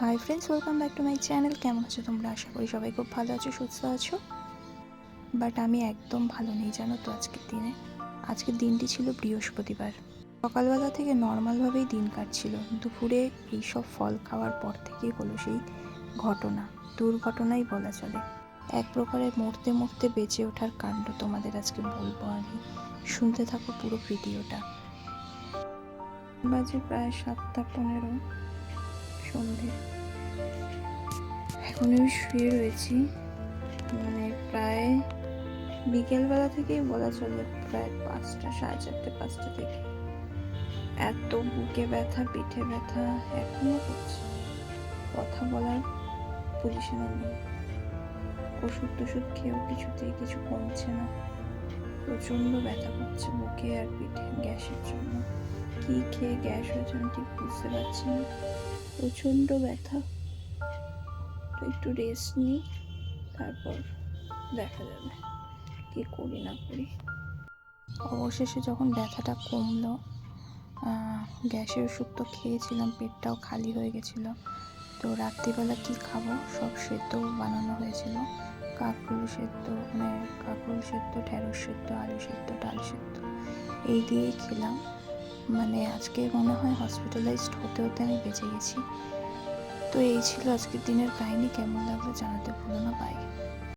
Hi friends welcome back to my channel কেমন আছো তোমরা? আশা করি সবাই খুব ভালো আছো, সুস্থ আছো। বাট আমি একদম ভালো নেই, জানো তো আজকের দিনে। আজকের দিনটি ছিল বৃহস্পতিবার। সকালবেলা থেকে নর্মালভাবেই দিন কাটছিল। দুপুরে এইসব ফল খাওয়ার পর থেকেই হলো সেই ঘটনা। দুর্ঘটনাই বলা চলে। এক প্রকারের মরতে মরতে বেঁচে ওঠার কাণ্ড তোমাদের আজকে বলব আমি। শুনতে থাকো পুরো ভিডিওটা। বাজে প্রায় সাতটা পনেরো। এখন আমি শুয়ে রয়েছি। মানে প্রায় বিকেলবেলা থেকেই বলা চলে প্রায় পাঁচটা, সাড়ে চারটে, পাঁচটা থেকে। এত বুকে ব্যথা, পিঠে ব্যথা এখনও করছে। কথা বলার পজিশনে নেই। ওষুধ টষুধ খেয়েও কিছুতেই কিছু কমছে না। প্রচণ্ড ব্যথা করছে বুকে আর পিঠে গ্যাসের জন্য। কি খেয়ে গ্যাস হয়েছে আমি ঠিক বুঝতে পারছি না। প্রচণ্ড ব্যথা। একটু রেস্ট নিই, তারপর দেখা যাবে কি করি না করি। অবশেষে যখন ব্যথাটা কমলো গ্যাসের ওষুধ তো খেয়েছিলাম, পেটটাও খালি হয়ে গেছিল। তো রাত্রিবেলা কি খাব? সব সেদ্ধ বানানো হয়েছিল। কাঁকরোল সেদ্ধ মানে কাঁকরোল সেদ্ধ, ঢেঁড়স সেদ্ধ, আলু সেদ্ধ, ডাল সেদ্ধ, এই দিয়েই খেলাম। মানে আজকে মনে হয় হসপিটালাইজড হতে হতে আমি বেঁচে গেছি। তো এই ছিল আজকের দিনের কাহিনী। কেমন লাগল জানাতে ভুলো না বাই